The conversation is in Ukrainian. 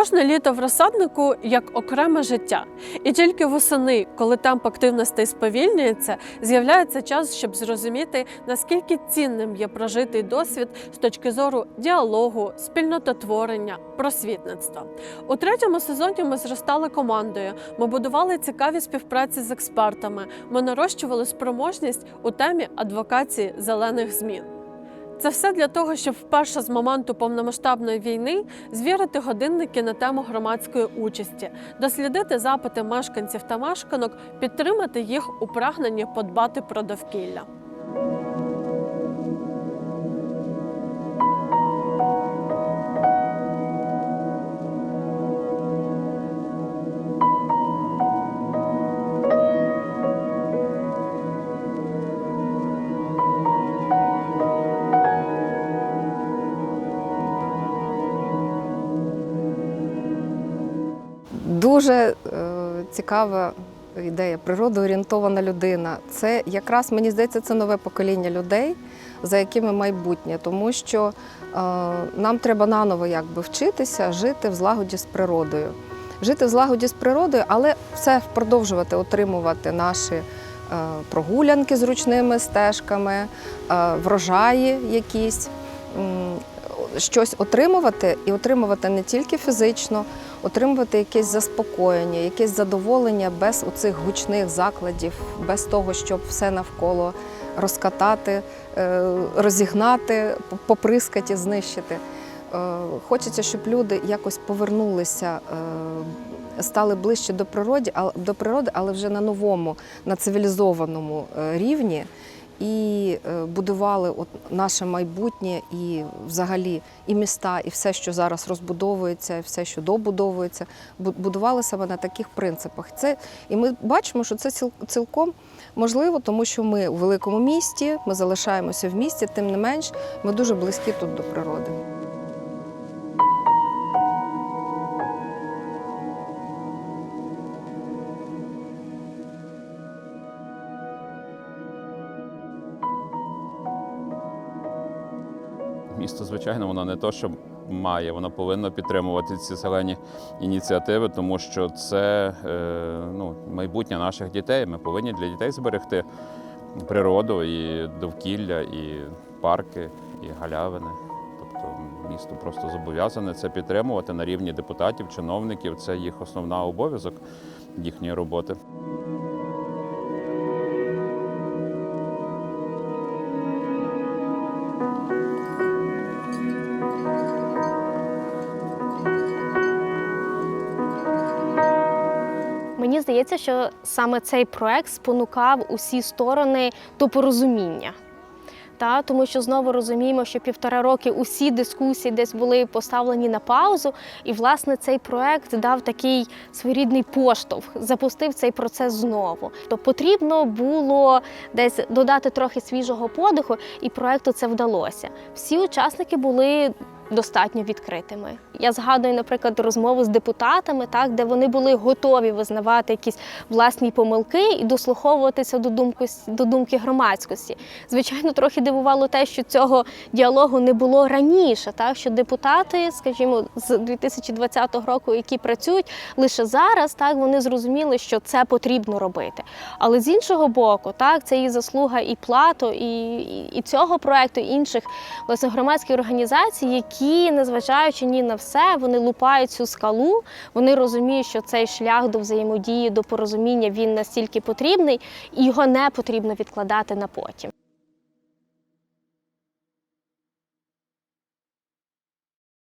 Кожне літо в розсаднику як окреме життя, і тільки восени, коли темп активностей сповільнюється, з'являється час, щоб зрозуміти, наскільки цінним є прожитий досвід з точки зору діалогу, спільнототворення, просвітництва. У третьому сезоні ми зростали командою. Ми будували цікаві співпраці з експертами. Ми нарощували спроможність у темі адвокації зелених змін. Це все для того, щоб вперше з моменту повномасштабної війни звірити годинники на тему громадської участі, дослідити запити мешканців та мешканок, підтримати їх у прагненні подбати про довкілля. Дуже е, цікава ідея, природоорієнтована людина. Це якраз мені здається, це нове покоління людей, за якими майбутнє, тому що е, нам треба наново якби вчитися жити в злагоді з природою. Жити в злагоді з природою, але все продовжувати отримувати наші е, прогулянки з ручними стежками, врожаї якісь. Щось отримувати і отримувати не тільки фізично, отримувати якесь заспокоєння, якесь задоволення без оцих гучних закладів, без того, щоб все навколо розкатати, е, розігнати, поприскати, знищити. Е, Хочеться, щоб люди якось повернулися, е, стали ближче до природи, до природи, але вже на новому, на цивілізованому рівні. І е, будували от наше майбутнє, і взагалі і міста, і все, що зараз розбудовується, і все, що добудовується, будували саме на таких принципах. Це і ми бачимо, що це ціл- цілком можливо, тому що ми у великому місті, ми залишаємося в місті, тим не менш, ми дуже близькі тут до природи. Місто, звичайно, воно не то, що має, воно повинно підтримувати ці зелені ініціативи, тому що це е, ну, майбутнє наших дітей. Ми повинні для дітей зберегти природу і довкілля, і парки, і галявини. Тобто місто просто зобов'язане це підтримувати на рівні депутатів, чиновників. Це їх основна обов'язок їхньої роботи. Мені здається, що саме цей проект спонукав усі сторони до порозуміння. Та, тому що знову розуміємо, що півтора роки усі дискусії десь були поставлені на паузу, і власне цей проект дав такий своєрідний поштовх, запустив цей процес знову. То потрібно було десь додати трохи свіжого подиху, і проекту це вдалося. Всі учасники були достатньо відкритими. Я згадую, наприклад, розмову з депутатами, так, де вони були готові визнавати якісь власні помилки і дослуховуватися до думки, до думки громадськості. Звичайно, трохи дивувало те, що цього діалогу не було раніше, так, що депутати, скажімо, з 2020 року, які працюють лише зараз, так, вони зрозуміли, що це потрібно робити. Але з іншого боку, так, це і заслуга і плато, і, і, і цього проекту, і інших власне громадських організацій, які, незважаючи ні на все, вони лупають цю скалу, вони розуміють, що цей шлях до взаємодії, до порозуміння він настільки потрібний, і його не потрібно відкладати на потім.